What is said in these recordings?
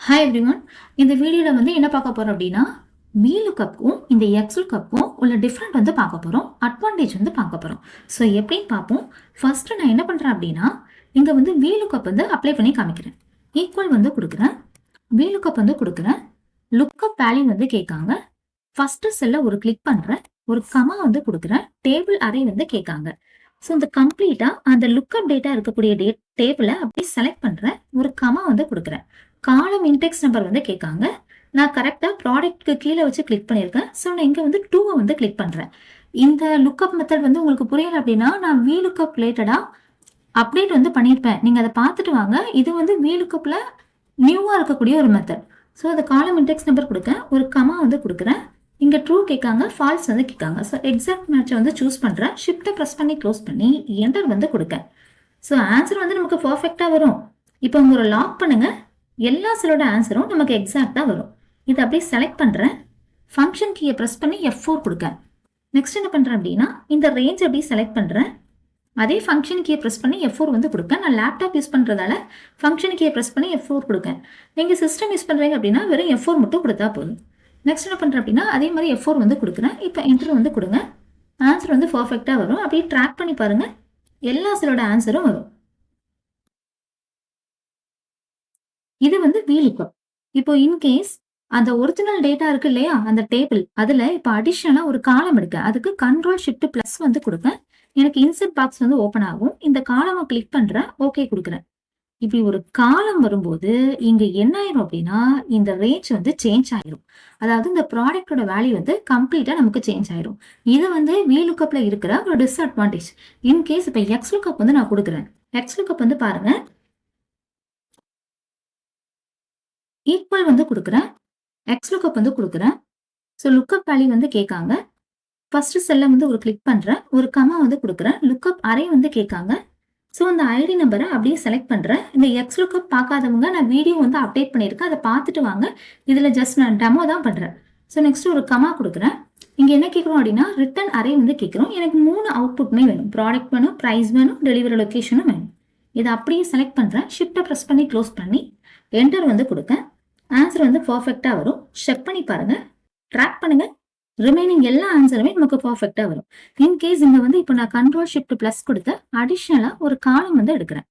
Hi everyone இந்த வீடியோவில் வந்து என்ன பார்க்க போகிறோம் அப்படின்னா வீலு கப்பும் இந்த எக்ஸல் கப்பும் உள்ள டிஃப்ரெண்ட் வந்து பார்க்க போகிறோம் அட்வான்டேஜ் வந்து பார்க்க போகிறோம் ஸோ எப்படின்னு பார்ப்போம். ஃபஸ்ட்டு நான் என்ன பண்ணுறேன் அப்படின்னா இங்கே வந்து வீலு கப் வந்து அப்ளை பண்ணி காமிக்கிறேன். ஈக்குவல் வந்து கொடுக்குறேன். வீலு கப் வந்து கொடுக்குறேன். லுக்கப் வேல்யூ வந்து கேட்காங்க. ஃபஸ்ட்டு செல்லை ஒரு கிளிக் பண்ணுறேன் ஒரு கமா வந்து கொடுக்குறேன். டேபிள் அரே வந்து கேட்காங்க. ஸோ இந்த கம்ப்ளீட்டாக அந்த லுக்கப் டேட்டா இருக்கக்கூடிய டே டேபிளை அப்படியே செலக்ட் பண்ணுறேன் ஒரு கமா வந்து கொடுக்குறேன். காலம் இன்டெக்ஸ் நம்பர் வந்து கேட்காங்க. நான் கரெக்டாக ப்ராடக்ட்க்கு கீழே வச்சு கிளிக் பண்ணியிருக்கேன். ஸோ நான் இங்கே வந்து டூவை வந்து கிளிக் பண்ணுறேன் இந்த லுக்கப் மெத்தட் வந்து உங்களுக்கு புரியல அப்படின்னா நான் வி லுக்கப் ரிலேட்டடாக அப்டேட் வந்து பண்ணியிருப்பேன். நீங்கள் அதை பார்த்துட்டு வாங்க. இது வந்து வி லுக்கப்பில் நியூவாக இருக்கக்கூடிய ஒரு மெத்தட் ஸோ அந்த காலம் இன்டெக்ஸ் நம்பர் கொடுக்கேன். ஒரு கமா வந்து கொடுக்குறேன். இங்கே ட்ரூ கேட்காங்க ஃபால்ஸ் வந்து கேட்காங்க. ஸோ எக்ஸாக்ட் மேட்சை வந்து சூஸ் பண்ணுறேன் ஷிஃப்ட்டை ப்ரெஸ் பண்ணி க்ளோஸ் பண்ணி என்டர் வந்து கொடுக்க ஸோ ஆன்சர் வந்து நமக்கு பர்ஃபெக்டாக வரும். இப்போ உங்களை லாக் பண்ணுங்கள் எல்லா செல்லோட ஆன்சரும் நமக்கு எக்ஸாக்டாக வரும். இதை அப்படியே செலக்ட் பண்ணுறேன் ஃபங்க்ஷன் கீயை ப்ரெஸ் பண்ணி எஃப் ஃபோர் கொடுக்கேன். நெக்ஸ்ட் என்ன பண்ணுறேன் அப்படின்னா இந்த ரேஞ்ச் அப்படியே செலக்ட் பண்ணுறேன் அதே ஃபங்க்ஷன் கீயை ப்ரெஸ் பண்ணி எஃப் ஃபோர் வந்து கொடுக்கேன் நான் லேப்டாப் யூஸ் பண்ணுறதால ஃபங்க்ஷன் கீயை ப்ரெஸ் பண்ணி எஃப் ஃபோர் கொடுக்கேன். நீங்கள் சிஸ்டம் யூஸ் பண்ணுறீங்க அப்படின்னா வெறும் எஃப் ஃபோர் மட்டும் கொடுத்தா போதும். நெக்ஸ்ட் என்ன பண்ணுறேன் அப்படின்னா அதே மாதிரி எஃப் ஃபோர் வந்து கொடுக்குறேன். இப்போ என்டர் வந்து கொடுங்க. ஆன்சர் வந்து பர்ஃபெக்டாக வரும். அப்படியே ட்ராக் பண்ணி பாருங்கள் எல்லா சிலோட ஆன்சரும் வரும். இது வந்து வீலுக்கப் இப்போ இன்கேஸ் அந்த ஒரிஜினல் டேட்டா இருக்கு இல்லையா அந்த டேபிள் அதுல இப்போ அடிஷனலா ஒரு காலம் எடுக்க அதுக்கு கண்ட்ரோல் ஷிஃப்ட் பிளஸ் வந்து கொடுங்க எனக்கு இன்சர்ட் பாக்ஸ் வந்து ஓப்பன் ஆகும். இந்த காலமை கிளிக் பண்றேன். ஓகே கொடுக்குறேன். இப்படி ஒரு காலம் வரும்போது இங்க என்ன ஆயிரும் அப்படின்னா இந்த ரேஞ்ச் வந்து சேஞ்ச் ஆயிரும். அதாவது இந்த ப்ராடக்டோட வேல்யூ வந்து கம்ப்ளீட்டா நமக்கு சேஞ்ச் ஆயிரும். இது வந்து வி லுக்கப்ல இருக்கிற ஒரு டிஸ்அட்வான்டேஜ் இன்கேஸ் இப்போ எக்ஸ் லுக்கப் வந்து நான் கொடுக்குறேன். எக்ஸ் லுக்கப் வந்து பாருங்க ஈக்குவல் வந்து கொடுக்குறேன். எக்ஸ் லுக்கப் வந்து கொடுக்குறேன். ஸோ லுக்கப் வேல்யூ வந்து கேட்காங்க ஃபர்ஸ்ட் செல்லை வந்து ஒரு கிளிக் பண்ணுறேன் ஒரு கமா வந்து கொடுக்குறேன். லுக்கப் அரே வந்து கேட்காங்க ஸோ அந்த ஐடி நம்பரை அப்படியே செலக்ட் பண்ணுறேன் இந்த எக்ஸ் லுக்கப் பார்க்காதவங்க நான் வீடியோ வந்து அப்டேட் பண்ணியிருக்கேன். அதை பார்த்துட்டு வாங்க. இதில் ஜஸ்ட் நான் டெமோ தான் பண்ணுறேன் ஸோ நெக்ஸ்ட் ஒரு கமா கொடுக்குறேன். இங்கே என்ன கேட்குறோம் அப்படின்னா ரிட்டன் அரே வந்து கேட்குறோம். எனக்கு மூணு அவுட்புட்மே வேணும். ப்ராடக்ட் வேணும் ப்ரைஸ் வேணும் டெலிவரி லொக்கேஷனும் வேணும். இதை அப்படியே செலக்ட் பண்ணுறேன் ஷிஃப்ட்டை ப்ரெஸ் பண்ணி க்ளோஸ் பண்ணி என்டர் வந்து கொடுக்கேன் ஆன்சர் வந்து பர்ஃபெக்டாக வரும். செக் பண்ணி பாருங்க. ட்ராக் பண்ணுங்க. ரிமைனிங் எல்லா ஆன்சருமே நமக்கு பர்ஃபெக்டாக வரும். இன்கேஸ் இங்கே வந்து இப்போ நான் கண்ட்ரோல் ஷிஃப்ட் ப்ளஸ் கொடுத்து அடிஷ்னலாக ஒரு காலம் வந்து எடுக்கிறேன்.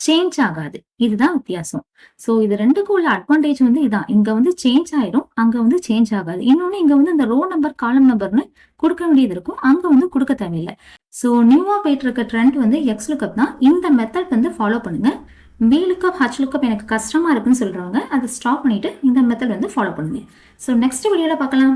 சேஞ்ச் ஆகாது. இதுதான் வித்தியாசம். ஸோ இது ரெண்டுக்கும் உள்ள அட்வான்டேஜ் வந்து இதான். இங்க வந்து சேஞ்ச் ஆயிரும். அங்க வந்து சேஞ்ச் ஆகாது. இன்னொன்று இங்க வந்து இந்த ரோ நம்பர் காலம் நம்பர்னு கொடுக்க வேண்டியது இருக்கும். அங்க வந்து கொடுக்க தேவையில்லை. ஸோ நியூவா போயிட்டு இருக்க ட்ரெண்ட் வந்து எக்ஸ்லுக்கப் தான். இந்த மெத்தட் வந்து ஃபாலோ பண்ணுங்க. பி லுக்கப் ஹச் லுக்கப் எனக்கு கஷ்டமாக இருக்குன்னு சொல்கிறவங்க அதை ஸ்டாப் பண்ணிவிட்டு இந்த மெத்தட் வந்து ஃபாலோ பண்ணுங்க. ஸோ நெக்ஸ்ட் வீடியோவில் பார்க்கலாம்.